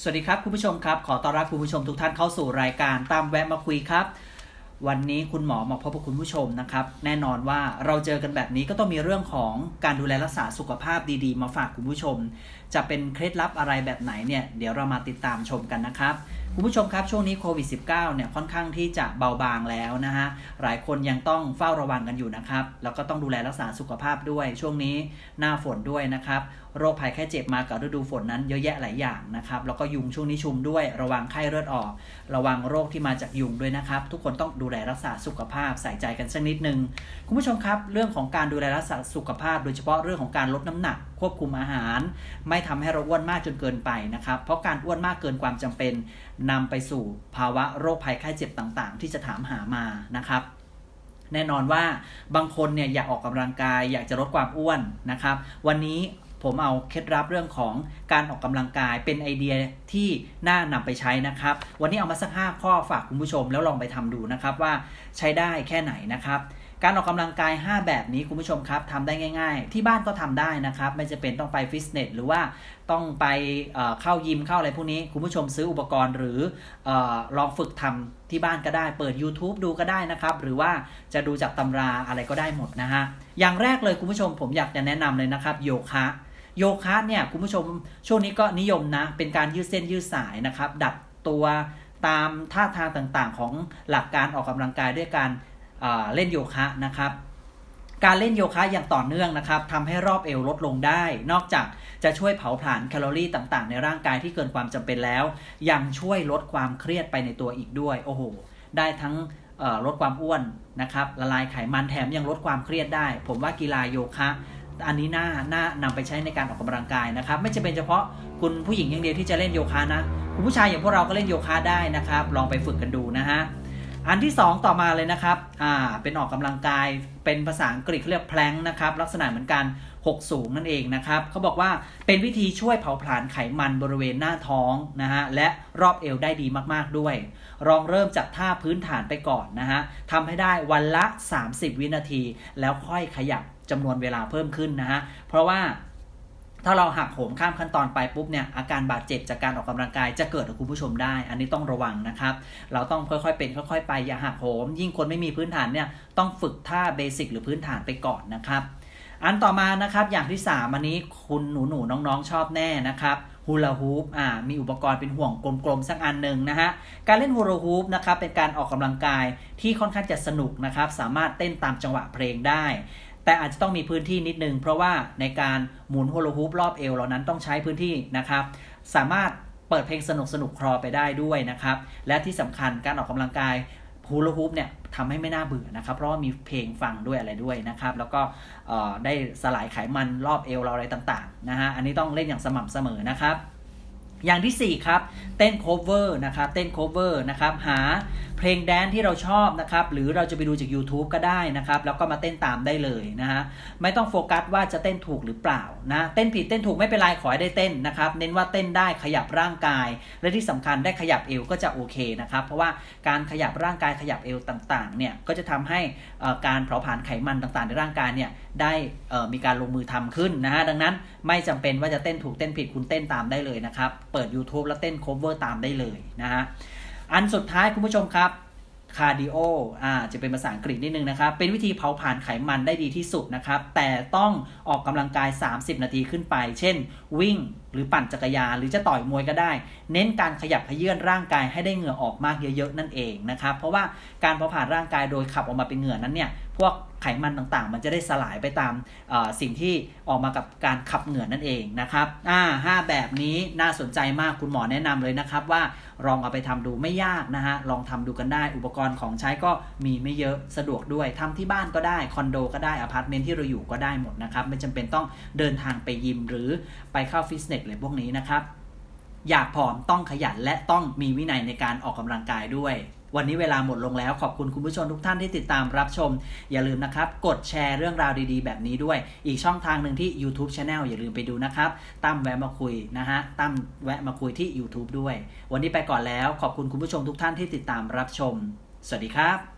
สวัสดีครับคุณผู้ชมครับ ขอต้อนรับคุณผู้ชมทุกท่านเข้าสู่รายการตามแวะมาคุยครับ วันนี้คุณหมอมาพบกับคุณผู้ชมนะครับ แน่นอนว่าเราเจอกันแบบนี้ก็ต้องมีเรื่องของการดูแลรักษาสุขภาพดีๆ มาฝากคุณผู้ชม จะเป็นเคล็ดลับอะไรแบบไหนเนี่ยเดี๋ยวเรามาติดตามชมกันนะครับ คุณผู้ชมครับ ช่วงนี้โควิด -19 เนี่ยค่อนข้างที่จะเบาบางแล้วนะฮะ หลายคนยังต้องเฝ้าระวังกันอยู่นะครับ แล้วก็ต้องดูแลรักษาสุขภาพด้วย ช่วงนี้หน้าฝนด้วยนะครับ โรคภัยแค่เจ็บมากับฤดูฝนนั้นเยอะแยะหลายอย่างนะครับ แล้วก็ยุงช่วงนี้ชุมด้วย ระวังไข้เลือดออก ระวังโรคที่มาจากยุงด้วยนะครับ ทุกคนต้องดูแลรักษาสุขภาพใส่ใจกันสักนิดนึง คุณผู้ชมครับ เรื่องของการดูแลรักษาสุขภาพ โดยเฉพาะเรื่องของการลดน้ำหนักควบคุมอาหาร ไม่ทำให้เราอ้วนมากจนเกินไปนะครับ เพราะการอ้วนมากเกินความจำเป็นนำไปสู่ภาวะโรคภัยไข้เจ็บต่างๆ ที่จะถามหามานะครับแน่นอนว่าบางคนเนี่ยอยากออกกำลังกาย อยากจะลดความอ้วนนะครับ วันนี้ผมเอาเคล็ดลับเรื่องของการออกกำลังกายเป็นไอเดียที่น่านำไปใช้นะครับ วันนี้เอามาสักห้าข้อฝากคุณผู้ชมแล้วลองไปทำดูนะครับว่าใช้ได้แค่ไหนนะครับ การออกกำลังกาย 5 แบบนี้คุณผู้ชมครับทำได้ง่าย ๆ ที่บ้านก็ทำได้นะครับ ไม่จะเป็นต้องไปฟิตเนสหรือว่าต้องไปเข้ายิมเข้าอะไรพวกนี้ คุณผู้ชมซื้ออุปกรณ์หรืออลองฝึกทำที่บ้านก็ได้ เปิด YouTube ดูก็ได้นะครับ หรือว่าจะดูจากตำราอะไรก็ได้หมดนะฮะอย่างแรกเลยคุณผู้ชมผมอยากจะแนะนำเลยนะครับโยคะโยคะเนี่ยคุณผู้ชมช่วงนี้ก็นิยมนะ เป็นการยืดเส้นยืดสายนะครับ ดัดตัวตามท่าทางต่างๆ ของหลักการออกกำลังกายด้วยการ เเล่นโยคะนะครับ การเล่นโยคะอย่างต่อเนื่องนะครับทำให้รอบเอวลดลงได้ นอกจากจะช่วยเผาผลาญแคลอรี่ต่างๆ ในร่างกายที่เกินความจำเป็นแล้ว ยังช่วยลดความเครียดไปในตัวอีกด้วย โอ้โห ได้ทั้งลดความอ้วนนะครับละลายไขมันแถมยังลดความเครียดได้ ผมว่ากีฬาโยคะอันนี้น่าน่านำไปใช้ในการออกกำลังกายนะครับ ไม่จะเป็นเฉพาะคุณผู้หญิงอย่างเดียวที่จะเล่นโยคะนะ คุณผู้ชายอย่างพวกเราก็เล่นโยคะได้นะครับ ลองไปฝึกกันดูนะฮะ อันที่ 2 ต่อมาเลยนะครับ อ่า เป็นออกกำลังกาย เป็นภาษาอังกฤษเขาเรียกแพลงนะครับ ลักษณะเหมือนกันหกสูงนั่นเองนะครับ เขาบอกว่าเป็นวิธีช่วยเผาผลาญไขมันบริเวณหน้าท้องนะฮะ และรอบเอวได้ดีมากๆด้วย ลองเริ่มจากท่าพื้นฐานไปก่อนนะฮะทำให้ได้วันละ 30 วินาที แล้วค่อยขยับจำนวนเวลาเพิ่มขึ้นนะฮะ เพราะว่า ถ้าเราหักโหมข้ามขั้นตอนไปปุ๊บเนี่ยอาการบาดเจ็บจากการออกกำลังกายจะเกิดกับคุณผู้ชมได้ อันนี้ต้องระวังนะครับ เราต้องค่อยๆเป็นค่อยๆไปอย่าหักโหม ยิ่งคนไม่มีพื้นฐานเนี่ยต้องฝึกท่าเบสิกหรือพื้นฐานไปก่อนนะครับ อันต่อมานะครับอย่างที่3อันนี้คุณหนูหนูๆน้องๆชอบแน่นะครับฮูลาฮูปอ่า มีอุปกรณ์เป็นห่วงกลมๆ สักอันหนึ่งนะฮะ การเล่นฮูลาฮูปนะครับ เป็นการออกกำลังกายที่ค่อนข้างจะสนุกนะครับ สามารถเต้นตามจังหวะเพลงได้ แต่อาจจะต้องมีพื้นที่นิดนึง เพราะว่าในการหมุนโฮโลฮูปรอบเอวเรานั้นต้องใช้พื้นที่นะครับ สามารถเปิดเพลงสนุกสนุกคลอไปได้ด้วยนะครับ และที่สำคัญการออกกำลังกายฮูลาฮูปเนี่ยทำให้ไม่น่าเบื่อนะครับ เพราะว่ามีเพลงฟังด้วยอะไรด้วยนะครับ แล้วก็เอ่อได้สลายไขมันรอบเอวเราอะไรต่างๆนะฮะอันนี้ต้องเล่นอย่างสม่ำเสมอนะครับ อย่างที่ 4 ครับ เต้น cover นะครับเต้น cover นะครับหาเพลงแดนซ์ที่เราชอบนะครับหรือเราจะไปดูจาก YouTube ก็ได้นะครับแล้วก็มาเต้นตามได้เลยนะฮะไม่ต้องโฟกัสว่าจะเต้นถูกหรือเปล่านะเต้นผิดเต้นถูกไม่เป็นไรขอให้ได้เต้นนะครับเน้นว่าเต้นได้ขยับร่างกาย และที่สำคัญได้ขยับเอวก็จะโอเคนะครับเพราะว่าการขยับร่างกายขยับเอวต่างๆเนี่ยก็จะทำให้การเผาผลาญไขมันต่างๆ ในร่างกายเนี่ย ได้มีการลงมือทำขึ้นนะฮะดังนั้นไม่จำเป็นว่าจะเต้นถูกเต้นผิดคุณเต้นตามได้เลยนะครับ เปิด YouTube แล้วเต้น cover ตามได้เลยนะฮะอันสุดท้ายคุณผู้ชมครับคาร์ดิโออ่าจะเป็นภาษาอังกฤษนิดนึงนะครับ เป็นวิธีเผาผลาญไขมันได้ดีที่สุดนะครับ แต่ต้องออกกำลังกาย 30 นาทีขึ้นไป เช่น วิ่งหรือปั่นจักรยานหรือจะต่อยมวยก็ได้ เน้นการขยับเขยื่อนร่างกายให้ได้เหงื่อออกมากเยอะๆนั่นเองนะครับ เพราะว่าการเผาผลาญร่างกายโดยขับออกมาเป็นเหงื่อนั้นเนี่ย พวก ขมันต่างๆ มันจะได้สลายไปตามสิ่งที่ออกมากับการขับเหงื่อนั่นเองนะครับอ่าห้าแบบนี้น่าสนใจมากคุณหมอแนะนำเลยนะครับว่าลองเอาไปทำดูไม่ยากนะฮะลองทำดูกันได้อุปกรณ์ของใช้ก็มีไม่เยอะสะดวกด้วยทำที่บ้านก็ได้คอนโดก็ได้อพาร์ตเมนต์ที่เราอยู่ก็ได้หมดนะครับไม่จำเป็นต้องเดินทางไปยิมหรือไปเข้าฟิตเนสเลยพวกนี้นะครับ อยากผอมต้องขยันและต้องมีวินัยในการออกกำลังกายด้วย วันนี้เวลาหมดลงแล้วขอบคุณคุณผู้ชมทุกท่านที่ติดตามรับชม อย่าลืมนะครับ กดแชร์เรื่องราวดีๆ แบบนี้ด้วย อีกช่องทางหนึ่งที่ YouTube Channel อย่าลืมไปดูนะครับ ตั้มแวะมาคุยนะฮะตั้มแวะมาคุยที่ YouTube ด้วย วันนี้ไปก่อนแล้วขอบคุณคุณผู้ชมทุกท่านที่ติดตามรับชม สวัสดีครับ